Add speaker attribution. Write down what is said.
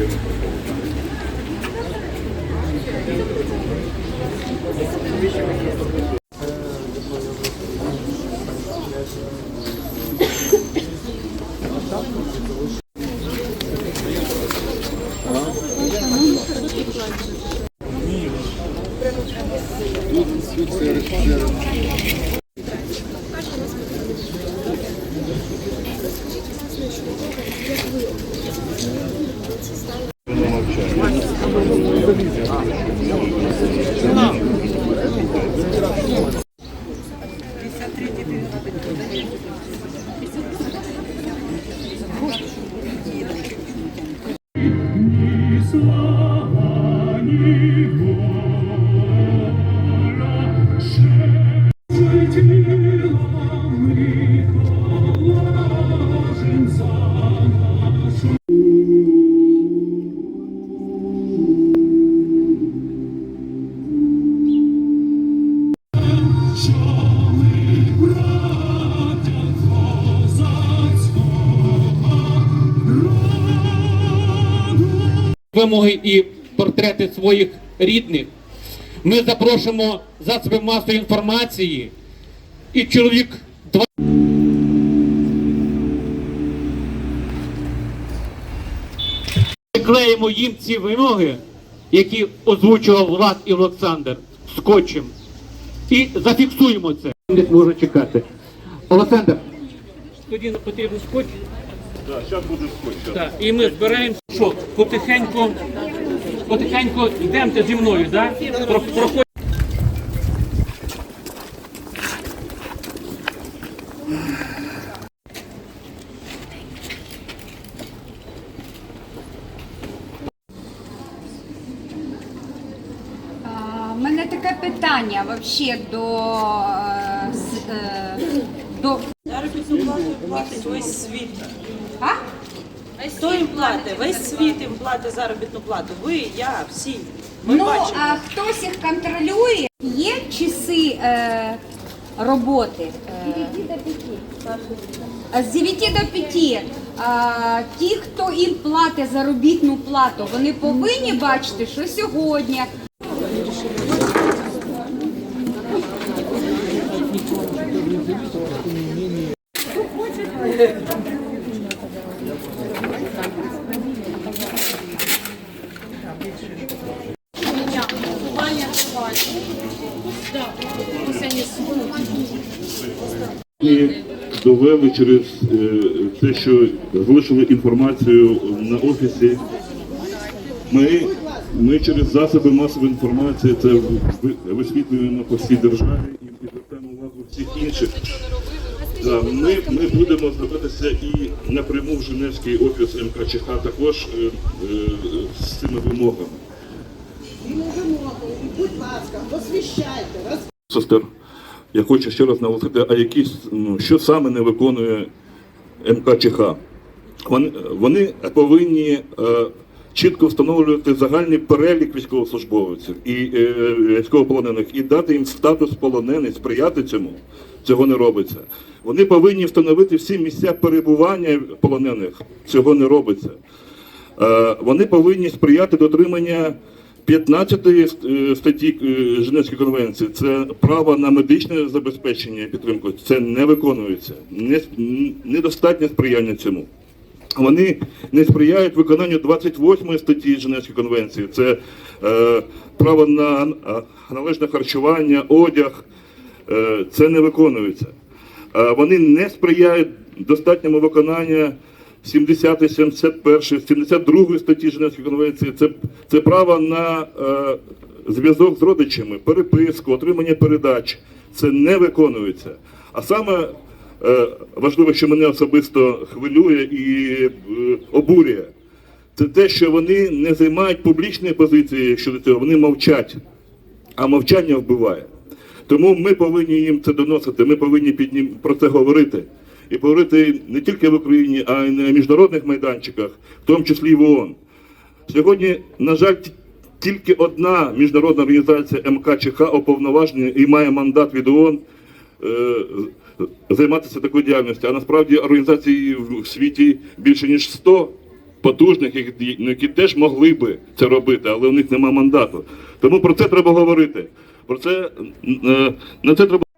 Speaker 1: Тут, тут серед, серед. Ну, молчание. Вимоги і портрети своїх рідних. Ми запрошуємо засоби масової інформації і чоловік. Клеїмо їм ці вимоги, які озвучував Влад і Олександр скотчем. І зафіксуємо це. Можна чекати. Олександр, тоді потрібен скотч.
Speaker 2: Так, буде.
Speaker 1: Так, і ми збираємо, що потихеньку, потихеньку йдемте зі мною, да? Про- проходь.
Speaker 3: У мене таке питання вообще до, е, е, до
Speaker 4: Заробітну плату платить весь світ.
Speaker 3: а?
Speaker 4: Хто їм платить? Весь світ їм платить заробітну плату. Ви, я, всі. Ми
Speaker 3: ну,
Speaker 4: бачимо.
Speaker 3: а хтось їх контролює? Є часи е, роботи? Е, з 9 до 5. А, ті, хто їм платить заробітну плату, вони повинні бачити, що сьогодні
Speaker 2: І довели через е, те, що залишили інформацію на офісі. Ми, ми через засоби масової інформації це висвітлюємо по всій державі і і звертаємо увагу всіх інших. Ми, ми будемо звертатися і напряму в Женевський офіс МКЧХ також е, е, з цими вимогами.
Speaker 5: Будь ласка, посвіщайте.
Speaker 2: Сестер, я хочу ще раз наголосити, а якісь, ну, що саме не виконує МКЧХ? Вони, вони повинні е, чітко встановлювати загальний перелік військовослужбовців і е, військовополонених і дати їм статус полонених, сприяти цьому. Цього не робиться. Вони повинні встановити всі місця перебування полонених. Цього не робиться. Е, Вони повинні сприяти дотримання 15 е, статті е, Женевської конвенції. Це право на медичне забезпечення і підтримку. Це не виконується. Не- Недостатнє сприяння цьому. Вони не сприяють виконанню 28 статті Женевської конвенції. Це е, право на е, належне харчування, одяг. Е, це не виконується. Е, Вони не сприяють достатньому виконанню 70, 71, 72 статті Женевської конвенції. Це, це право на е, зв'язок з родичами, переписку, отримання передач. Це не виконується. А саме важливо, що мене особисто хвилює і е, обурює, це те, що вони не займають публічної позиції щодо цього, вони мовчать, а мовчання вбиває. Тому ми повинні їм це доносити, ми повинні під ним про це говорити. І говорити не тільки в Україні, а й на міжнародних майданчиках, в тому числі і в ООН. Сьогодні, на жаль, тільки одна міжнародна організація МКЧХ уповноважена і має мандат від ООН е, займатися такою діяльністю. А насправді організацій в світі більше ніж 100. потужних, які, теж могли би це робити, але у них немає мандату. Тому про це треба говорити. Про це, е, на це треба.